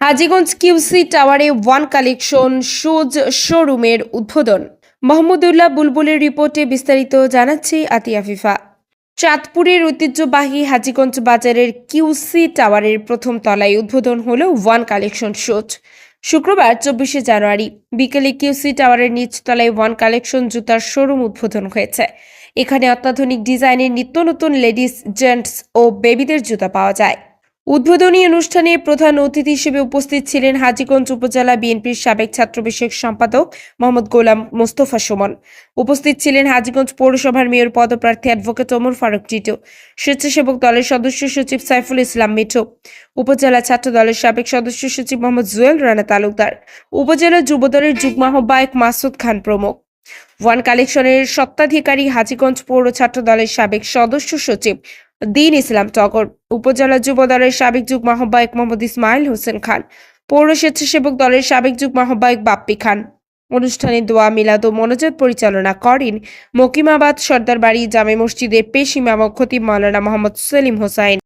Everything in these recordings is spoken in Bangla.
হাজীগঞ্জ কিউসি টাওয়ারে ওয়ান কালেকশন শুজ শোরুমের উদ্বোধন। মোহাম্মদুল্লাহ বুলবুলের রিপোর্টে বিস্তারিত জানাচ্ছি ফিফা। চাঁদপুরের ঐতিহ্যবাহী হাজীগঞ্জ বাজারের কিউসি টাওয়ারের প্রথম তলায় উদ্বোধন হলো ওয়ান কালেকশন শুজ শুক্রবার চব্বিশে জানুয়ারি বিকেলে কিউসি টাওয়ারের নিচতলায় ওয়ান কালেকশন জুতার শোরুম উদ্বোধন হয়েছে। এখানে অত্যাধুনিক ডিজাইনের নিত্য নতুন লেডিস জেন্টস ও বেবিদের জুতা পাওয়া যায়। উদ্বোধনী অনুষ্ঠানে প্রধান অতিথি হিসেবে উপস্থিত ছিলেন হাজীগঞ্জ উপজেলা বিএনপির সাবেক ছাত্র বিষয়ক সম্পাদক মোহাম্মদ গোলাম মোস্তফা সুমন। উপস্থিত ছিলেন হাজীগঞ্জ পৌরসভার মেয়র পদপ্রার্থী অ্যাডভোকেট ওমর ফারুক টিটু স্বেচ্ছাসেবক দলের সদস্য সচিব সাইফুল ইসলাম মিঠু, উপজেলা ছাত্র দলের সাবেক সদস্য সচিব মোহাম্মদ জুয়েল রানা তালুকদার, উপজেলা যুব দলের যুগ্ম আহ্বায়ক মাসুদ খান প্রমুখ। ওয়ান কালেকশনের সত্ত্বাধিকারী হাজীগঞ্জ পৌর ছাত্র দলের সাবেক সদস্য সচিব দিন ইসলাম টগর। উপজেলা যুব দলের সাবেক যুগ্ম আহ্বায়ক মোহাম্মদ ইসমাইল হোসেন খান। পৌর স্বেচ্ছাসেবক দলের সাবেক যুগ্ম আহ্বায়ক বাপ্পি খান। অনুষ্ঠানে দোয়া, মিলাদ ও মনোজাত পরিচালনা করেন মকিমাবাদ সর্দার বাড়ি জামে মসজিদের পেশ ইমাম খতিব মাওলানা মোহাম্মদ সেলিম হোসাইন।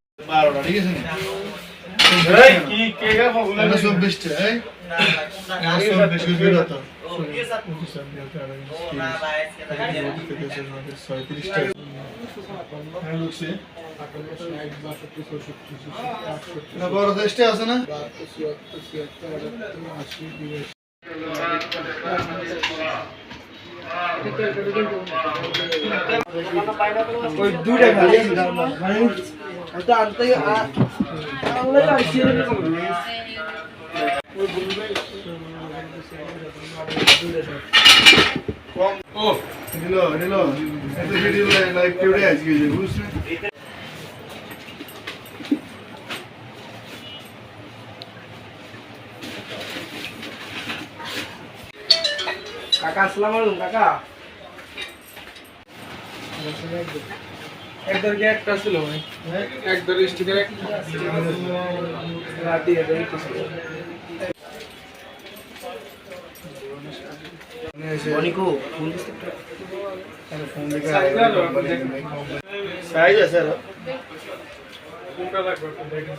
ছয়ত্রিশটা বড় চেষ্টা আছে না? ওই দুইটা খালি মানে আনতে আসছে ও দিল দিল এত ভিডিও লাইভ কেউড়ে আজকে বুঝছেন? কাকা আসসালামু আলাইকুম কাকা। একদর কি একটা ছিল ভাই? একদর স্টিকার রাতে এদের একটা ছিল। ফোন সাইজ আছে কোনটা লাগবে? দেখেন।